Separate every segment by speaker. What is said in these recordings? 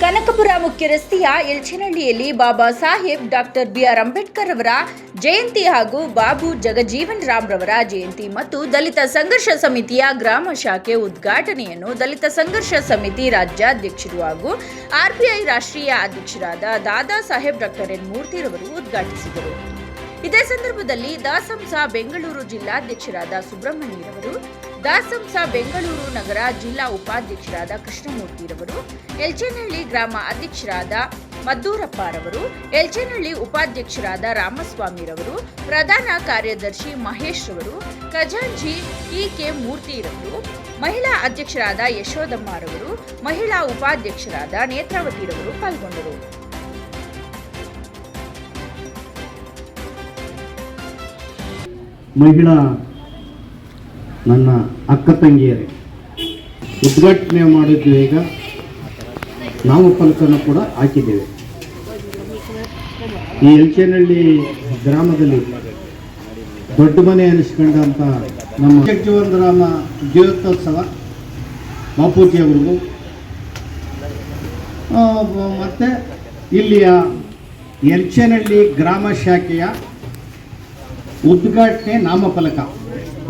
Speaker 1: ಕನಕಪುರ ಮುಖ್ಯ ರಸ್ತೆಯ ಎಲ್ಚಿನಹಳ್ಳಿಯಲ್ಲಿ ಬಾಬಾ ಸಾಹೇಬ್, ಡಾಕ್ಟರ್ ಬಿಆರ್ ಅಂಬೇಡ್ಕರ್ ಅವರ ಜಯಂತಿ ಹಾಗೂ ಬಾಬು ಜಗಜೀವನ್ ರಾಮ್ ರವರ ಜಯಂತಿ ಮತ್ತು ದಲಿತ ಸಂಘರ್ಷ ಸಮಿತಿಯ ಗ್ರಾಮ ಶಾಖೆ ಉದ್ಘಾಟನೆಯನ್ನು ದಲಿತ ಸಂಘರ್ಷ ಸಮಿತಿ ರಾಜ್ಯಾಧ್ಯಕ್ಷರು ಹಾಗೂ ಆರ್ಪಿಐ ರಾಷ್ಟ್ರೀಯ ಅಧ್ಯಕ್ಷರಾದ ದಾದಾ ಸಾಹೇಬ್, ಡಾಕ್ಟರ್ ಎನ್ ಮೂರ್ತಿರವರು ಉದ್ಘಾಟಿಸಿದರು. ಇದೇ ಸಂದರ್ಭದಲ್ಲಿ ದಾಸಂಸ ಬೆಂಗಳೂರು ಜಿಲ್ಲಾಧ್ಯಕ್ಷರಾದ ಸುಬ್ರಹ್ಮಣ್ಯರವರು, ದಾಸಂಸ ಬೆಂಗಳೂರು ನಗರ ಜಿಲ್ಲಾ ಉಪಾಧ್ಯಕ್ಷರಾದ ಕೃಷ್ಣಮೂರ್ತಿರವರು, ಎಲ್ಚೇನಹಳ್ಳಿ ಗ್ರಾಮ ಅಧ್ಯಕ್ಷರಾದ ಮದ್ದೂರಪ್ಪರವರು, ಎಲ್ಚೇನಹಳ್ಳಿ ಉಪಾಧ್ಯಕ್ಷರಾದ ರಾಮಸ್ವಾಮಿರವರು, ಪ್ರಧಾನ ಕಾರ್ಯದರ್ಶಿ ಮಹೇಶ್ ರವರು ಖಜಾಂಚಿ ಇ ಕೆ ಮೂರ್ತಿರವರು, ಮಹಿಳಾ ಅಧ್ಯಕ್ಷರಾದ ಯಶೋದಮ್ಮರವರು, ಮಹಿಳಾ ಉಪಾಧ್ಯಕ್ಷರಾದ ನೇತ್ರಾವತಿರವರು ಪಾಲ್ಗೊಂಡರು.
Speaker 2: ಮಹಿಳಾ ನನ್ನ ಅಕ್ಕ ತಂಗಿಯರೇ. ಉದ್ಘಾಟನೆ ಮಾಡಿದ್ದು ಈಗ ನಾಮಫಲಕನ್ನು ಕೂಡ ಹಾಕಿದ್ದೇವೆ. ಈ ಎಲ್ಚೇನಹಳ್ಳಿ ಗ್ರಾಮದಲ್ಲಿ ದೊಡ್ಡ ಮನೆ ಅನಿಸ್ಕೊಂಡಂಥ ನಮ್ಮ ಜೀವನರಾಮ ಜೀವೋತ್ಸವ ಬಾಪೂಜಿ ಅವ್ರಿಗೂ ಆ, ಮತ್ತೆ ಇಲ್ಲಿಯ ಎಲ್ಚೇನಹಳ್ಳಿ ಗ್ರಾಮ ಶಾಖೆಯ ಉದ್ಘಾಟನೆ ನಾಮಫಲಕ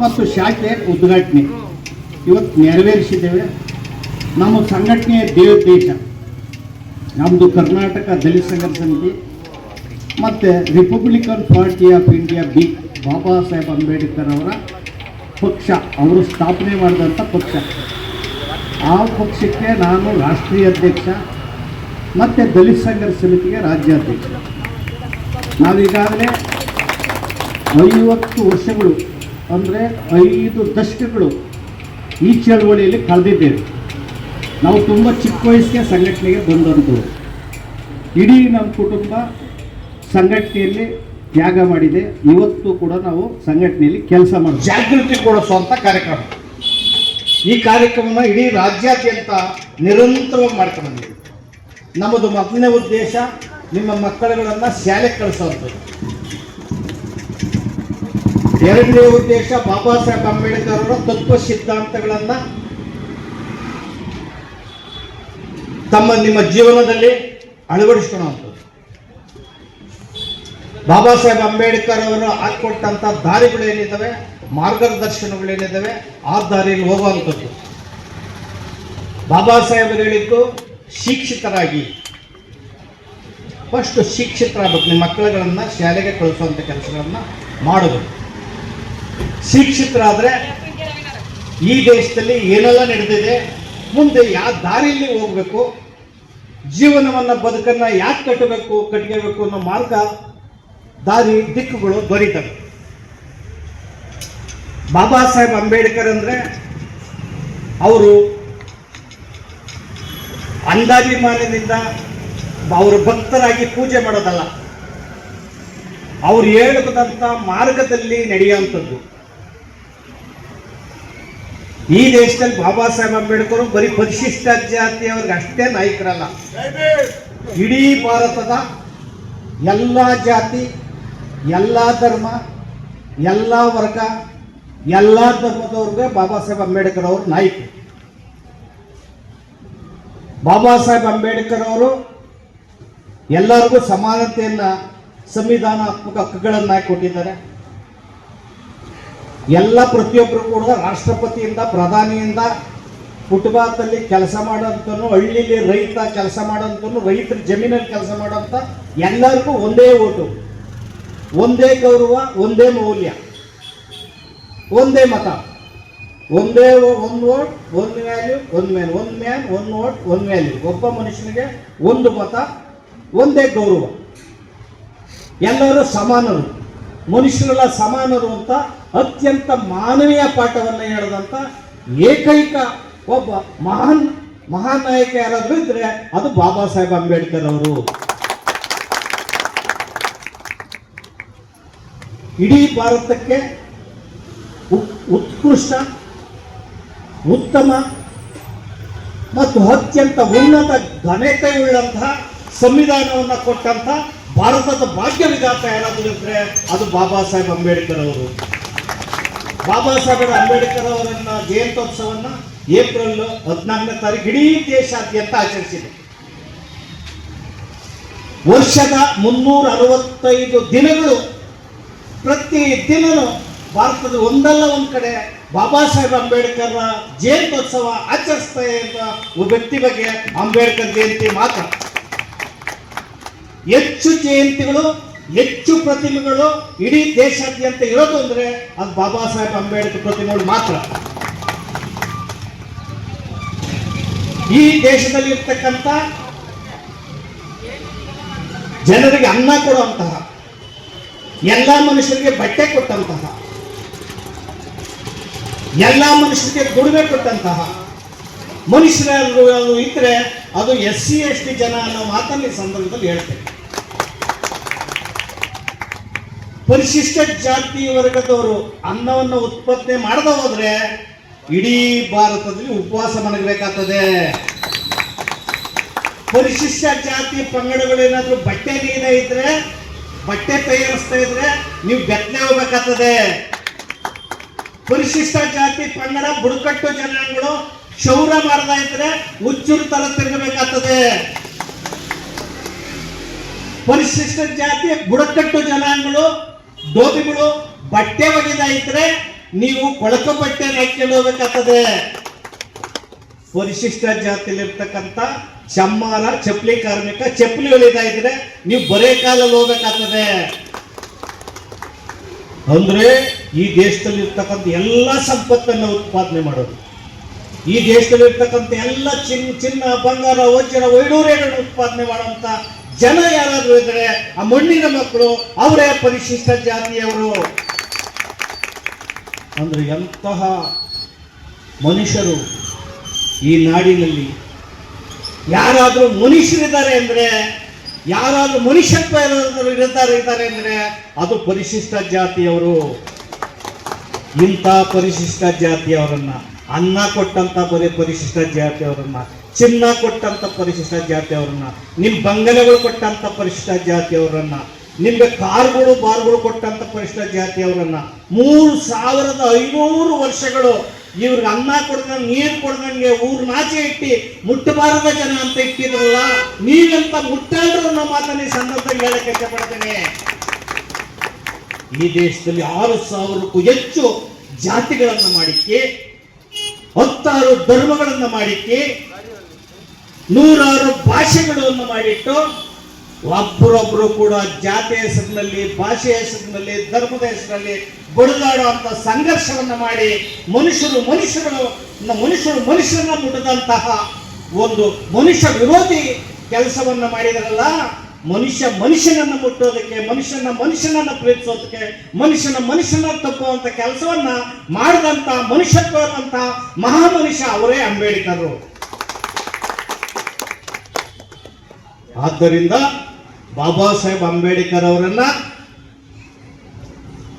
Speaker 2: ಮತ್ತು ಶಾಖೆ ಉದ್ಘಾಟನೆ. ಇವತ್ತು ನೆರವೇರಿಸಿದ್ದೇವೆ. ನಮ್ಮ ಸಂಘಟನೆಯ ದೇವೋದ್ದೇಶ ನಮ್ಮದು ಕರ್ನಾಟಕ ದಲಿತ ಸಂಘ ಸಮಿತಿ, ಮತ್ತು republican party of India B Baba Saheb Ambedkar ಅವರ ಪಕ್ಷ, ಅವರು ಸ್ಥಾಪನೆ ಮಾಡಿದಂಥ ಪಕ್ಷ. ಆ ಪಕ್ಷಕ್ಕೆ ನಾನು ರಾಷ್ಟ್ರೀಯ ಅಧ್ಯಕ್ಷ, ಮತ್ತು ದಲಿತ ಸಂಘರ್ಷ ಸಮಿತಿಗೆ ರಾಜ್ಯಾಧ್ಯಕ್ಷ. ನಾವೀಗಾಗಲೇ ಐವತ್ತು ವರ್ಷಗಳು, ಅಂದರೆ ಐದು ದಶಕಗಳು ಈ ಚಳವಳಿಯಲ್ಲಿ ಕಳೆದಿದ್ದೇವೆ. ನಾವು ತುಂಬ ಚಿಕ್ಕ ವಯಸ್ಸಿಗೆ ಸಂಘಟನೆಗೆ ಬಂದಂಥವ್ರು. ಇಡೀ ನಮ್ಮ ಕುಟುಂಬ ಸಂಘಟನೆಯಲ್ಲಿ ತ್ಯಾಗ ಮಾಡಿದೆ. ಇವತ್ತು ಕೂಡ ನಾವು ಸಂಘಟನೆಯಲ್ಲಿ ಕೆಲಸ ಮಾಡಿ ಜಾಗೃತಿ ಕೊಡಿಸುವಂಥ ಕಾರ್ಯಕ್ರಮ. ಈ ಕಾರ್ಯಕ್ರಮನ ಇಡೀ ರಾಜ್ಯಾದ್ಯಂತ ನಿರಂತರವಾಗಿ ಮಾಡ್ಕೊಂಡು ಬಂದಿದ್ದೀವಿ. ನಮ್ಮದು ಮೊದಲನೇ ಉದ್ದೇಶ ನಿಮ್ಮ ಮಕ್ಕಳುಗಳನ್ನು ಶಾಲೆಗೆ ಕಳಿಸುವಂಥದ್ದು. ಎರಡನೇ ಉದ್ದೇಶ ಬಾಬಾ ಸಾಹೇಬ್ ಅಂಬೇಡ್ಕರ್ ಅವರ ತತ್ವ ಸಿದ್ಧಾಂತಗಳನ್ನ ತಮ್ಮ ನಿಮ್ಮ ಜೀವನದಲ್ಲಿ ಅಳವಡಿಸ್ಕೊಳ್ಳುವಂಥದ್ದು. ಬಾಬಾ ಸಾಹೇಬ್ ಅಂಬೇಡ್ಕರ್ ಅವರು ಏನಿದ್ದಾವೆ ಮಾರ್ಗದರ್ಶನಗಳು ಏನಿದ್ದಾವೆ ಆ ದಾರಿಯಲ್ಲಿ ಹೋಗುವಂಥದ್ದು. ಬಾಬಾ ಸಾಹೇಬರು ಹೇಳಿದ್ದು ಶಿಕ್ಷಿತರಾಗಿ. ಫಸ್ಟ್ ಶಿಕ್ಷಿತರಾಗಬೇಕು, ನಿಮ್ಮ ಮಕ್ಕಳುಗಳನ್ನು ಶಾಲೆಗೆ ಕಳಿಸುವಂಥ ಕೆಲಸಗಳನ್ನ ಮಾಡೋದು ಶಿಕ್ಷಿತರಾದರೆ ಈ ದೇಶದಲ್ಲಿ ಏನೆಲ್ಲ ನಡೆದಿದೆ? ಮುಂದೆ ಯಾವ ದಾರಿಯಲ್ಲಿ ಹೋಗಬೇಕು? ಜೀವನವನ್ನ ಬದುಕನ್ನ ಯಾಕೆ ಕಟ್ಟಬೇಕು ಕಟ್ಕೋಬೇಕು ಅನ್ನೋ ಮಾರ್ಗ ದಾರಿ ದಿಕ್ಕುಗಳು ದೊರೀತವೆ ಬಾಬಾ ಸಾಹೇಬ್ ಅಂಬೇಡ್ಕರ್ ಅಂದರೆ ಅವರು ಅಂದಾಭಿಮಾನದಿಂದ ಅವರು ಭಕ್ತರಾಗಿ ಪೂಜೆ ಮಾಡೋದಲ್ಲ. ಅವ್ರು ಹೇಳಿದಂಥ ಮಾರ್ಗದಲ್ಲಿ ನಡೆಯುವಂಥದ್ದು. ಈ ದೇಶದಲ್ಲಿ ಬಾಬಾ ಸಾಹೇಬ್ ಅಂಬೇಡ್ಕರ್ ಬರೀ ಪರಿಶಿಷ್ಟ ಜಾತಿಯವ್ರಿಗೆ ಅಷ್ಟೇ ನಾಯಕರಲ್ಲ. ಇಡೀ ಭಾರತದ ಎಲ್ಲ ಜಾತಿ, ಎಲ್ಲ ಧರ್ಮ, ಎಲ್ಲ ವರ್ಗ, ಎಲ್ಲ ಧರ್ಮದವ್ರಿಗೆ ಬಾಬಾ ಸಾಹೇಬ್ ಅಂಬೇಡ್ಕರ್ ಅವರು ನಾಯಕರು. ಬಾಬಾ ಸಾಹೇಬ್ ಅಂಬೇಡ್ಕರ್ ಅವರು ಎಲ್ಲರಿಗೂ ಸಮಾನತೆಯನ್ನ ಸಂವಿಧಾನಾತ್ಮಕ ಹಕ್ಕುಗಳನ್ನ ಕೊಟ್ಟಿದ್ದಾರೆ. ಎಲ್ಲ ಪ್ರತಿಯೊಬ್ಬರು ಕೂಡ ರಾಷ್ಟ್ರಪತಿಯಿಂದ, ಪ್ರಧಾನಿಯಿಂದ ಫುಟ್ಪಾತಲ್ಲಿ ಕೆಲಸ ಮಾಡೋಂಥನು ಹಳ್ಳಿಲಿ ರೈತ ಕೆಲಸ ಮಾಡೋಂಥನು ರೈತರ ಜಮೀನಲ್ಲಿ ಕೆಲಸ ಮಾಡೋಂಥ ಎಲ್ಲರಿಗೂ ಒಂದೇ ಓಟು. ಒಂದೇ ಗೌರವ, ಒಂದೇ ಮೌಲ್ಯ. ಒಂದೇ ಮತ. ಒಂದೇ ಒಂದು ವೋಟ್, ಒಂದು ವ್ಯಾಲ್ಯೂ, ಒಂದು ಮ್ಯಾನ್ ಒಂದು ಮ್ಯಾನ್ ಒಂದು ವೋಟ್, ಒಂದು ವ್ಯಾಲ್ಯೂ. ಒಬ್ಬ ಮನುಷ್ಯನಿಗೆ ಒಂದು ಮತ, ಒಂದೇ ಗೌರವ. ಎಲ್ಲರೂ ಸಮಾನರು. ಮನುಷ್ಯರೆಲ್ಲ ಸಮಾನರು ಅಂತ ಅತ್ಯಂತ ಮಾನವೀಯ ಪಾಠವನ್ನು ಹೇಳಿದಂಥ ಏಕೈಕ ಒಬ್ಬ ಮಹಾನ್ ಮಹಾನ್ ನಾಯಕ ಯಾರಾದರೂ ಇದ್ರೆ ಅದು ಬಾಬಾ ಸಾಹೇಬ್ ಅಂಬೇಡ್ಕರ್ ಅವರು. ಇಡೀ ಭಾರತಕ್ಕೆ ಉತ್- ಉತ್ಕೃಷ್ಟ, ಉತ್ತಮ ಮತ್ತು ಅತ್ಯಂತ ಉನ್ನತ ಘನತೆಯುಳ್ಳಂತಹ ಸಂವಿಧಾನವನ್ನು ಕೊಟ್ಟಂತ ಭಾರತದ ಭಾಗ್ಯ ವಿಧಾತ ಯಾರಾದರೂ ಇದ್ರೆ ಅದು ಬಾಬಾ ಸಾಹೇಬ್ ಅಂಬೇಡ್ಕರ್ ಅವರು. ಬಾಬಾ ಸಾಹೇಬ್ ಅಂಬೇಡ್ಕರ್ ಅವರನ್ನ ಜಯಂತ್ಯೋತ್ಸವನ್ನ ಏಪ್ರಿಲ್ ಹದಿನಾಲ್ಕನೇ ತಾರೀಕು ಇಡೀ ದೇಶಾದ್ಯಂತ ಆಚರಿಸಿದೆ ವರ್ಷದ ಮುನ್ನೂರ ಅರವತ್ತೈದು ದಿನಗಳು ಪ್ರತಿ ದಿನವೂ ಭಾರತದ ಒಂದಲ್ಲ ಒಂದು ಕಡೆ ಬಾಬಾ ಸಾಹೇಬ್ ಅಂಬೇಡ್ಕರ್ ಜಯಂತ್ಯೋತ್ಸವ ಆಚರಿಸ್ತಾ ಇರುವ ವ್ಯಕ್ತಿ ಬಗ್ಗೆ ಅಂಬೇಡ್ಕರ್ ಜಯಂತಿ ಮಾತ್ರ ಹೆಚ್ಚು ಜಯಂತಿಗಳು, ಹೆಚ್ಚು ಪ್ರತಿಮೆಗಳು ಇಡೀ ದೇಶಾದ್ಯಂತ ಇರೋದು ಅಂದ್ರೆ ಅದು ಬಾಬಾ ಸಾಹೇಬ್ ಅಂಬೇಡ್ಕರ್ ಪ್ರತಿಮೆಗಳು ಮಾತ್ರ. ಈ ದೇಶದಲ್ಲಿ ಇರ್ತಕ್ಕಂಥ ಜನರಿಗೆ ಅನ್ನ ಕೊಡುವಂತಹ, ಎಲ್ಲ ಮನುಷ್ಯರಿಗೆ ಬಟ್ಟೆ ಕೊಟ್ಟಂತಹ, ಎಲ್ಲ ಮನುಷ್ಯರಿಗೆ ದುಡಿಮೆ ಕೊಟ್ಟಂತಹ ಮನುಷ್ಯರು ಇದ್ರೆ ಅದು ಎಸ್ ಸಿ ಎಸ್ ಟಿ ಜನ ಅನ್ನೋ ಮಾತನ್ನ ಸಂದರ್ಭದಲ್ಲಿ ಹೇಳ್ತೇನೆ. ಪರಿಶಿಷ್ಟ ಜಾತಿ ವರ್ಗದವರು ಅನ್ನವನ್ನು ಉತ್ಪತ್ತಿ ಮಾಡದ ಹೋದ್ರೆ ಇಡೀ ಭಾರತದಲ್ಲಿ ಉಪವಾಸ ಮನಗಬೇಕಾಗ್ತದೆ ಪರಿಶಿಷ್ಟ ಜಾತಿ ಪಂಗಡಗಳೇನಾದ್ರೂ ಬಟ್ಟೆ ನೀನೇ ಇದ್ರೆ, ಬಟ್ಟೆ ತಯಾರಿಸ್ತಾ ಇದ್ರೆ ನೀವು ಬೆತ್ತಲೆ ಹೋಗ್ಬೇಕಾಗ್ತದೆ. ಪರಿಶಿಷ್ಟ ಜಾತಿ ಪಂಗಡ ಬುಡಕಟ್ಟು ಜನಾಂಗಗಳು ಕ್ಷೌರ ಮಾಡ್ತಾ ಇದ್ರೆ ಹುಚ್ಚುರು ತರ ತಿರುಗಬೇಕಾಗ್ತದೆ. ಪರಿಶಿಷ್ಟ ಜಾತಿ ಬುಡಕಟ್ಟು ಜನಾಂಗಗಳು ಡೋಬಿಗಳು ಬಟ್ಟೆ ಒಗೆದ ಇದ್ರೆ ನೀವು ಕೊಳಕ ಬಟ್ಟೆ ಹಾಕೊಂಡು ಹೋಗ್ಬೇಕಾಗ್ತದೆ. ಪರಿಶಿಷ್ಟ ಜಾತಿಯಲ್ಲಿರ್ತಕ್ಕಂಥ ಚಮ್ಮಾರ ಚಪ್ಪಲಿ ಕಾರ್ಮಿಕ ಚಪ್ಪಲಿ ಹೊಲಿತಾ ಇದ್ರೆ ನೀವು ಬರೇ ಕಾಲಲ್ಲಿ ಹೋಗ್ಬೇಕಾಗ್ತದೆ. ಅಂದ್ರೆ ಈ ದೇಶದಲ್ಲಿ ಇರ್ತಕ್ಕಂಥ ಎಲ್ಲ ಸಂಪತ್ತನ್ನು ಉತ್ಪಾದನೆ ಮಾಡೋದು. ಈ ದೇಶದಲ್ಲಿ ಇರ್ತಕ್ಕಂಥ ಎಲ್ಲ ಚಿನ್ನ ಚಿನ್ನ, ಬಂಗಾರ, ವಜ್ರ ವೈಡೂರ್ಯಗಳನ್ನು ಉತ್ಪಾದನೆ ಮಾಡುವಂತ ಜನ ಯಾರಾದರೂ ಇದ್ರೆ ಆ ಮಣ್ಣಿನ ಮಕ್ಕಳು ಅವರೇ ಪರಿಶಿಷ್ಟ ಜಾತಿಯವರು. ಅಂದ್ರೆ ಎಂತಹ ಮನುಷ್ಯರು ಈ ನಾಡಿನಲ್ಲಿ ಯಾರಾದರೂ ಮನುಷ್ಯರಿದ್ದಾರೆ ಅಂದ್ರೆ, ಯಾರಾದರೂ ಮನುಷ್ಯತ್ವ ಏನಾದರೂ ಇರ್ತಾರೆ ಇದ್ದಾರೆ ಅಂದ್ರೆ ಅದು ಪರಿಶಿಷ್ಟ ಜಾತಿಯವರು. ಇಂಥ ಪರಿಶಿಷ್ಟ ಜಾತಿಯವರನ್ನ ಅನ್ನ ಕೊಟ್ಟಂತ ಬರೀ ಪರಿಶಿಷ್ಟ ಜಾತಿಯವರನ್ನ ಚಿನ್ನ ಕೊಟ್ಟಂತ ಪರಿಶಿಷ್ಟ ಜಾತಿಯವರನ್ನ ನಿಮ್ ಬಂಗಲೆಗಳು ಕೊಟ್ಟಂತ ಪರಿಶಿಷ್ಟ ಜಾತಿಯವರನ್ನ ನಿಮ್ಗೆ ಕಾರ್ಗಳು, ಬಾರ್ಗಳು ಕೊಟ್ಟಂತ ಪರಿಶಿಷ್ಟ ಜಾತಿಯವರನ್ನ ಮೂರು ಸಾವಿರದ ಐನೂರು ವರ್ಷಗಳು ಇವ್ರಿಗೆ ಅನ್ನ ಕೊಡ್ದಂಗೆ, ನೀರು ಕೊಡ್ದಂಗೆ ಊರ್ ನಾಚೆ ಇಟ್ಟಿ, ಮುಟ್ಟಬಾರದ ಜನ ಅಂತ ಇಟ್ಟಿದ್ರಲ್ಲ, ನೀವೆಂತ ಮುಟ್ಟಾದ್ರು ಅನ್ನೋ ಮಾತನ್ನ ಈ ಸಂದರ್ಭದಲ್ಲಿ ಹೇಳಕ್ಕೆ ಇಷ್ಟಪಡ್ತೇನೆ. ಈ ದೇಶದಲ್ಲಿ ಆರು ಸಾವಿರಕ್ಕೂ ಹೆಚ್ಚು ಜಾತಿಗಳನ್ನು ಮಾಡಿಕ್ಕೆ, ಹತ್ತಾರು ಧರ್ಮಗಳನ್ನು ಮಾಡಿಕ್ಕೆ ನೂರಾರು ಭಾಷೆಗಳನ್ನು ಮಾಡಿಟ್ಟು ಒಬ್ಬರೊಬ್ಬರು ಕೂಡ ಜಾತಿ ಹೆಸರಿನಲ್ಲಿ, ಭಾಷೆ ಹೆಸರಿನಲ್ಲಿ, ಧರ್ಮದ ಹೆಸರಿನಲ್ಲಿ ಬಡಿದಾಡುವಂತ ಸಂಘರ್ಷವನ್ನ ಮಾಡಿ ಮನುಷ್ಯರು ಮನುಷ್ಯರು ಮನುಷ್ಯರು ಮನುಷ್ಯರನ್ನ ಮುಟ್ಟದಂತಹ ಒಂದು ಮನುಷ್ಯ ವಿರೋಧಿ ಕೆಲಸವನ್ನ ಮಾಡಿದರಲ್ಲ, ಮನುಷ್ಯ ಮನುಷ್ಯನನ್ನ ಮುಟ್ಟೋದಕ್ಕೆ, ಮನುಷ್ಯನ ಮನುಷ್ಯನನ್ನ ಪ್ರೀತಿಸೋದಕ್ಕೆ, ಮನುಷ್ಯನ ಮನುಷ್ಯನ ತಪ್ಪುವಂತ ಕೆಲಸವನ್ನ ಮಾಡಿದಂತ ಮನುಷ್ಯತ್ವ ಮಹಾ ಮನುಷ್ಯ ಅವರೇ ಅಂಬೇಡ್ಕರ್. ಆದ್ದರಿಂದ ಬಾಬಾ ಸಾಹೇಬ್ ಅಂಬೇಡ್ಕರ್ ಅವರನ್ನ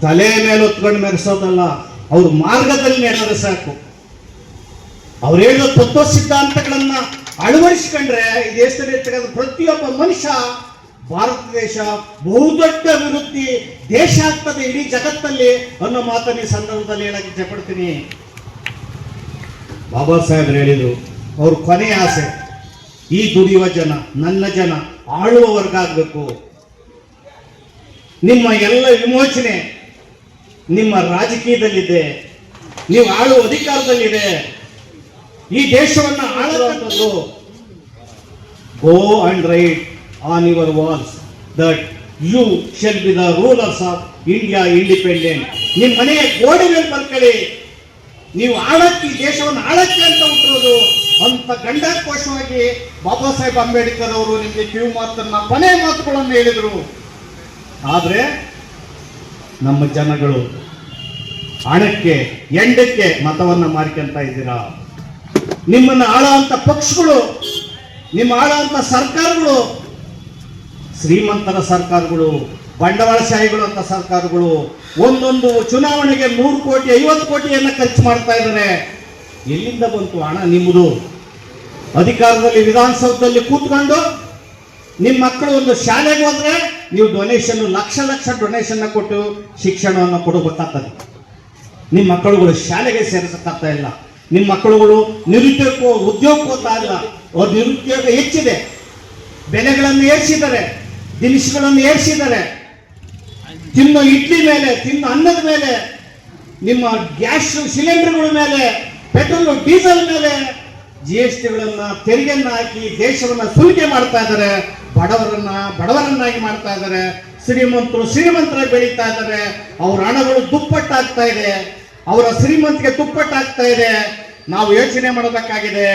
Speaker 2: ತಲೆ ಮೇಲೆ ಹೊತ್ಕೊಂಡು ಮೆರೆಸೋದಲ್ಲ, ಅವ್ರ ಮಾರ್ಗದಲ್ಲಿ ನಡೆದ್ರೆ ಸಾಕು. ಅವ್ರು ಹೇಳೋ ತತ್ವ ಸಿದ್ಧಾಂತಗಳನ್ನ ಅಳವಡಿಸ್ಕೊಂಡ್ರೆ ಈ ದೇಶದಲ್ಲಿ ಇರ್ತಕ್ಕಂಥ ಪ್ರತಿಯೊಬ್ಬ ಮನುಷ್ಯ ಭಾರತ ದೇಶ ಬಹುದೊಡ್ಡ ಅಭಿವೃದ್ಧಿ ದೇಶ ಆಗ್ತದೆ ಇಡೀ ಜಗತ್ತಲ್ಲಿ ಅನ್ನೋ ಮಾತನ್ನ ಈ ಸಂದರ್ಭದಲ್ಲಿ ಹೇಳಕ್ಕೆ ಇಷ್ಟಪಡ್ತೀನಿ ಬಾಬಾ ಸಾಹೇಬ್ರು ಹೇಳಿದ್ರು, ಅವ್ರ ಕೊನೆಯ ಆಸೆ ಈ ದುಡಿಯುವ ಜನ, ನನ್ನ ಜನ ಆಳುವ ವರ್ಗ ಆಗಬೇಕು. ನಿಮ್ಮ ಎಲ್ಲ ವಿಮೋಚನೆ ನಿಮ್ಮ ರಾಜಕೀಯದಲ್ಲಿದೆ. ನೀವು ಆಳುವ ಅಧಿಕಾರದಲ್ಲಿದೆ. ಈ ದೇಶವನ್ನ ಆಳುವಂಥದ್ದು go and write on your walls that you shall be the rulers of India independent ನಿಮ್ಮ ಮನೆಯ ಗೋಡೆ ಮೇಲೆ ಬರ್ಕೊಳ್ಳಿ. ನೀವು ಆಳಕ್ಕೆ ದೇಶವನ್ನು ಆಳಕ್ಕೆ ಅಂತ ಹುಟ್ಟಿರೋದು ಅಂತ ಗಂಡಾಕೋಶವಾಗಿ ಬಾಬಾ ಸಾಹೇಬ್ ಅಂಬೇಡ್ಕರ್ ಅವರು ನಿಮಗೆ ಕಿವಿ ಮಾತನ್ನ ಕೊನೆ ಮಾತುಗಳನ್ನು ಹೇಳಿದರು. ಆದರೆ ನಮ್ಮ ಜನಗಳು ಹಣಕ್ಕೆ, ಎಂಡಕ್ಕೆ ಮತವನ್ನ ಮಾರ್ಕೊಂತ ಇದ್ದೀರಾ? ನಿಮ್ಮನ್ನ ಆಳಂತ ಪಕ್ಷಗಳು, ನಿಮ್ಮ ಆಳಂತ ಸರ್ಕಾರಗಳು, ಶ್ರೀಮಂತರ ಸರ್ಕಾರಗಳು ಬಂಡವಾಳಶಾಹಿಗಳು ಅಂತ ಸರ್ಕಾರಗಳು ಒಂದೊಂದು ಚುನಾವಣೆಗೆ ನೂರು ಕೋಟಿ, ಐವತ್ತು ಕೋಟಿಯನ್ನ ಖರ್ಚು ಮಾಡ್ತಾ ಇದ್ದಾರೆ. ಎಲ್ಲಿಂದ ಬಂತು ಹಣ ನಿಮ್ಮದು? ಅಧಿಕಾರದಲ್ಲಿ ವಿಧಾನಸೌಧದಲ್ಲಿ ಕೂತ್ಕೊಂಡು ನಿಮ್ಮ ಮಕ್ಕಳು ಒಂದು ಶಾಲೆಗೆ ಹೋದ್ರೆ ನೀವು ಡೊನೇಷನ್ ಲಕ್ಷ ಲಕ್ಷ ಡೊನೇಷನ್ ಕೊಟ್ಟು ಶಿಕ್ಷಣವನ್ನು ಕೊಡಬೇಕಾಗ್ತದೆ ನಿಮ್ಮ ಮಕ್ಕಳುಗಳು ಶಾಲೆಗೆ ಸೇರಿಸಕ್ಕಾಗ್ತಾ ಇಲ್ಲ. ನಿಮ್ಮ ಮಕ್ಕಳುಗಳು ನಿರುದ್ಯೋಗ ಉದ್ಯೋಗಕ್ಕೂ ಹೋಗ್ತಾ ಇಲ್ಲ. ಅವ್ರ ನಿರುದ್ಯೋಗ ಹೆಚ್ಚಿದೆ. ಬೆಲೆಗಳನ್ನು ಏರಿಸಿದ್ದಾರೆ. ದಿನಿಸುಗಳನ್ನು ಏರಿಸಿದ್ದಾರೆ. ತಿನ್ನೋ ಇಡ್ಲಿ ಮೇಲೆ, ತಿನ್ನೋ ಅನ್ನದ ಮೇಲೆ, ನಿಮ್ಮ ಗ್ಯಾಸ್ ಸಿಲಿಂಡರ್ಗಳ ಮೇಲೆ ಪೆಟ್ರೋಲ್, ಡೀಸೆಲ್ ಮೇಲೆ ಜಿ ಎಸ್ ಟಿಗಳನ್ನ ತೆರಿಗೆಯನ್ನ ಹಾಕಿ ದೇಶವನ್ನ ಸುಲಿಗೆ ಮಾಡ್ತಾ ಇದ್ದಾರೆ ಬಡವರನ್ನ, ಬಡವರನ್ನಾಗಿ ಮಾಡ್ತಾ ಇದ್ದಾರೆ ಶ್ರೀಮಂತರು ಶ್ರೀಮಂತರಾಗಿ ಬೆಳೀತಾ ಇದ್ದಾರೆ ಅವ್ರ ಹಣಗಳು ದುಪ್ಪಟ್ಟಾಗ್ತಾ ಇದೆ. ಅವರ ಶ್ರೀಮಂತಿಗೆ ದುಪ್ಪಟ್ಟಾಗ್ತಾ ಇದೆ. ನಾವು ಯೋಚನೆ ಮಾಡಬೇಕಾಗಿದೆ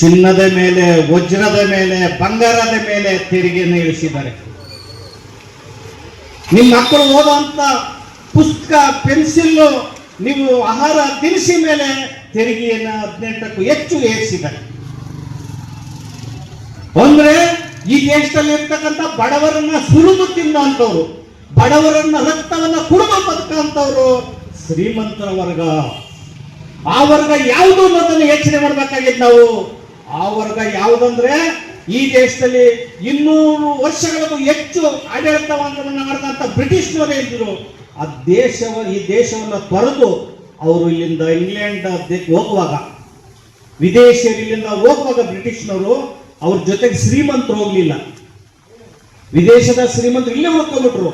Speaker 2: ಚಿನ್ನದ ಮೇಲೆ, ವಜ್ರದ ಮೇಲೆ, ಬಂಗಾರದ ಮೇಲೆ ತೆರಿಗೆಯನ್ನು ಇಳಿಸಿದ್ದಾರೆ. ನಿಮ್ಮ ಮಕ್ಕಳು ಓದುವಂತ ಪುಸ್ತಕ ಪೆನ್ಸಿಲ್ ನೀವು ಆಹಾರ ತಿನ್ನಿಸಿ ಮೇಲೆ ತೆರಿಗೆಯನ್ನು ಹದಿನೆಂಟಕ್ಕೂ ಹೆಚ್ಚು ಏರಿಸಿದ್ದಾರೆ. ಅಂದ್ರೆ ಈ ದೇಶದಲ್ಲಿ ಇರ್ತಕ್ಕಂಥ ಬಡವರನ್ನ ಸುರಿದು ತಿನ್ನುವಂಥವ್ರು ಬಡವರನ್ನ ರಕ್ತವನ್ನ ಕುಡಿದು ಬದುಕಂತವ್ರು ಶ್ರೀಮಂತರ ವರ್ಗ. ಆ ವರ್ಗ ಯಾವುದು ಅನ್ನೋದನ್ನು ಯೋಚನೆ ಮಾಡ್ಬೇಕಾಗಿದ್ದು ನಾವು? ಆ ವರ್ಗ ಯಾವುದಂದ್ರೆ ಈ ದೇಶದಲ್ಲಿ ಇನ್ನೂರು ವರ್ಷಗಳಿಗೂ ಹೆಚ್ಚು ಆಡಳಿತವನ್ನು ಮಾಡಿದಂತ ಬ್ರಿಟಿಷ್ನವರೇ ಇದ್ರು ಆ ದೇಶವ, ಈ ದೇಶವನ್ನ ತೊರೆದು ಅವರು ಇಲ್ಲಿಂದ ಇಂಗ್ಲೆಂಡ್ ಹೋಗುವಾಗ ವಿದೇಶಿಯರು ಇಲ್ಲಿಂದ ಹೋಗುವಾಗ ಬ್ರಿಟಿಷ್ನವರು ಅವ್ರ ಜೊತೆಗೆ ಶ್ರೀಮಂತರು ಹೋಗ್ಲಿಲ್ಲ. ವಿದೇಶದ ಶ್ರೀಮಂತರು ಇಲ್ಲೇ ಹೋಗ್ಕೊಂಡ್ಬಿಟ್ರು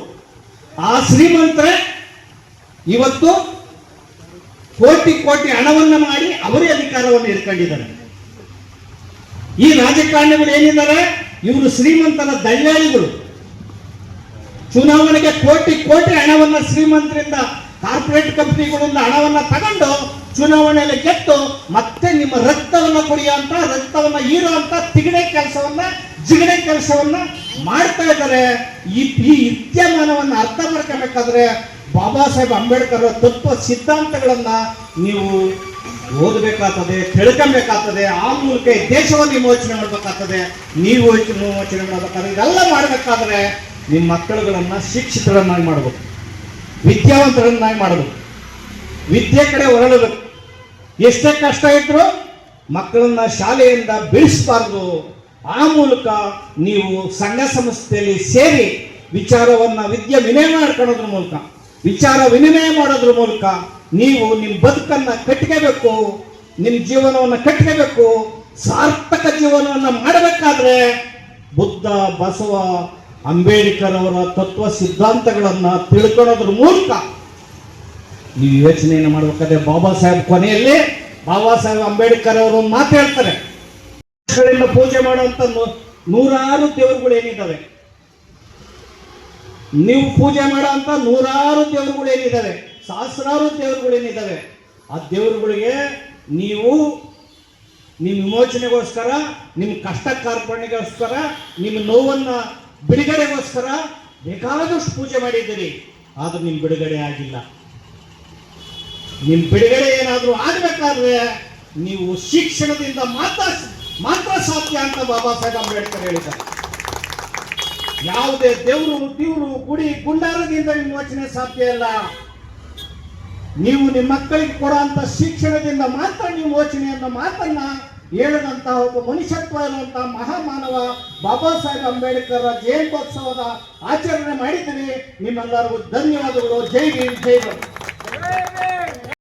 Speaker 2: ಆ ಶ್ರೀಮಂತರೇ ಇವತ್ತು ಕೋಟಿ ಕೋಟಿ ಹಣವನ್ನ ಮಾಡಿ ಅವರೇ ಅಧಿಕಾರವನ್ನು ಇಟ್ಕೊಂಡಿದ್ದಾರೆ ಈ ರಾಜಕಾರಣಿಗಳು ಏನಿದ್ದಾರೆ? ಇವರು ಶ್ರೀಮಂತನ ದಳ್ಳಾಳಿಗಳು ಚುನಾವಣೆಗೆ ಕೋಟಿ ಕೋಟಿ ಹಣವನ್ನ ಶ್ರೀಮಂತರಿಂದ ಕಾರ್ಪೊರೇಟ್ ಕಂಪನಿಗಳಿಂದ ಹಣವನ್ನ ತಗೊಂಡು ಚುನಾವಣೆಯಲ್ಲಿ ಗೆದ್ದು ಮತ್ತೆ ನಿಮ್ಮ ರಕ್ತವನ್ನ ಕುಡಿಯುವಂತ ರಕ್ತವನ್ನ ಹೀರುವಂತ ತಿಗಡೆ ಕೆಲಸವನ್ನ ಜಿಗಡೆ ಕೆಲಸವನ್ನ ಮಾಡ್ತಾ ಇದ್ದಾರೆ. ಈ ಈ ವಿದ್ಯಮಾನವನ್ನ ಅರ್ಥ ಮಾಡ್ಕೋಬೇಕಾದ್ರೆ ಬಾಬಾ ಸಾಹೇಬ್ ಅಂಬೇಡ್ಕರ್ ತತ್ವ ಸಿದ್ಧಾಂತಗಳನ್ನ ನೀವು ಓದಬೇಕಾಗ್ತದೆ, ತಿಳ್ಕೊಬೇಕಾಗ್ತದೆ, ಆ ಮೂಲಕ ದೇಶವನ್ನು ವಿಮೋಚನೆ ಮಾಡ್ಬೇಕಾಗ್ತದೆ. ನೀವು ವಿಮೋಚನೆ ಮಾಡ್ಬೇಕಾದ್ರೆ ಇದೆಲ್ಲ ಮಾಡ್ಬೇಕಾದ್ರೆ ನಿಮ್ಮ ಮಕ್ಕಳುಗಳನ್ನು ಶಿಕ್ಷಿತರನ್ನಾಗಿ ಮಾಡಬೇಕು. ವಿದ್ಯಾವಂತರನ್ನಾಗಿ ಮಾಡಬೇಕು. ವಿದ್ಯೆ ಕಡೆ ಹೊರಳಬೇಕು ಎಷ್ಟೇ ಕಷ್ಟ ಇದ್ರು ಮಕ್ಕಳನ್ನ ಶಾಲೆಯಿಂದ ಬೆಳೆಸಬಾರ್ದು ಆ ಮೂಲಕ ನೀವು ಸಂಘ ಸಂಸ್ಥೆಯಲ್ಲಿ ಸೇರಿ ವಿಚಾರವನ್ನ ವಿದ್ಯೆ ವಿನಿಮಯ ಮಾಡ್ಕೊಳ್ಳೋದ್ರ ಮೂಲಕ, ವಿಚಾರ ವಿನಿಮಯ ಮಾಡೋದ್ರ ಮೂಲಕ ನೀವು ನಿಮ್ಮ ಬದುಕನ್ನ ಕಟ್ಕೋಬೇಕು ನಿಮ್ಮ ಜೀವನವನ್ನು ಕಟ್ಕೋಬೇಕು ಸಾರ್ಥಕ ಜೀವನವನ್ನು ಮಾಡಬೇಕಾದ್ರೆ ಬುದ್ಧ, ಬಸವ ಅಂಬೇಡ್ಕರ್ ಅವರ ತತ್ವ ಸಿದ್ಧಾಂತಗಳನ್ನು ತಿಳ್ಕೊಳ್ಳೋದ್ರ ಮೂಲಕ ನೀವು ಯೋಚನೆಯನ್ನು ಮಾಡಬೇಕಾದ್ರೆ ಬಾಬಾ ಸಾಹೇಬ್ ಕೊನೆಯಲ್ಲಿ ಬಾಬಾ ಸಾಹೇಬ್ ಅಂಬೇಡ್ಕರ್ ಅವರು ಮಾತಾಡ್ತಾರೆ ಪೂಜೆ ಮಾಡುವಂತ ನೂರಾರು ದೇವರುಗಳು ಏನಿದ್ದಾವೆ ನೀವು ಪೂಜೆ ಮಾಡುವಂತ ನೂರಾರು ದೇವರುಗಳು ಏನಿದ್ದಾವೆ ಸಹಸ್ರಾರು ದೇವರುಗಳು ಏನಿದ್ದಾವೆ ಆ ದೇವರುಗಳಿಗೆ ನೀವು ನಿಮ್ಮ ವಿಮೋಚನೆಗೋಸ್ಕರ ನಿಮ್ಮ ಕಷ್ಟ ಕಾರ್ಪಣೆಗೋಸ್ಕರ ನಿಮ್ಮ ನೋವನ್ನ ಬಿಡುಗಡೆಗೋಸ್ಕರ ಬೇಕಾದಷ್ಟು ಪೂಜೆ ಮಾಡಿದ್ದೀರಿ, ಆದ್ರೂ ನಿಮ್ ಬಿಡುಗಡೆ ಆಗಿಲ್ಲ. ನಿಮ್ ಬಿಡುಗಡೆ ಏನಾದ್ರೂ ಆಗ್ಬೇಕಾದ್ರೆ ನೀವು ಶಿಕ್ಷಣದಿಂದ ಮಾತ್ರ ಮಾತ್ರ ಸಾಧ್ಯ ಅಂತ ಬಾಬಾ ಸಾಹೇಬ್ ಅಂಬೇಡ್ಕರ್ ಹೇಳಿದ್ದಾರೆ. ಯಾವುದೇ ದೇವರು ದೇವರು, ಗುಡಿ, ಗುಂಡಾರದಿಂದ ವಿಮೋಚನೆ ಸಾಧ್ಯ ಇಲ್ಲ. ನೀವು ನಿಮ್ಮ ಮಕ್ಕಳಿಗೆ ಕೊಡುವಂತ ಶಿಕ್ಷಣದಿಂದ ಮಾತ್ರ ನೀವು ಯೋಚನೆಯನ್ನು ಮಾತನ್ನ ಹೇಳಿದಂತಹ ಒಬ್ಬ ಮನುಷ್ಯತ್ವ ಇರುವಂತಹ ಮಹಾಮಾನವ ಬಾಬಾ ಸಾಹೇಬ್ ಅಂಬೇಡ್ಕರ್ ಜಯಂತ್ಯೋತ್ಸವದ ಆಚರಣೆ ಮಾಡಿದ್ದೀನಿ. ನಿಮ್ಮೆಲ್ಲರಿಗೂ ಧನ್ಯವಾದಗಳು. ಜೈ ಭೀಮ್ ಜೈ ಭಾರತ್.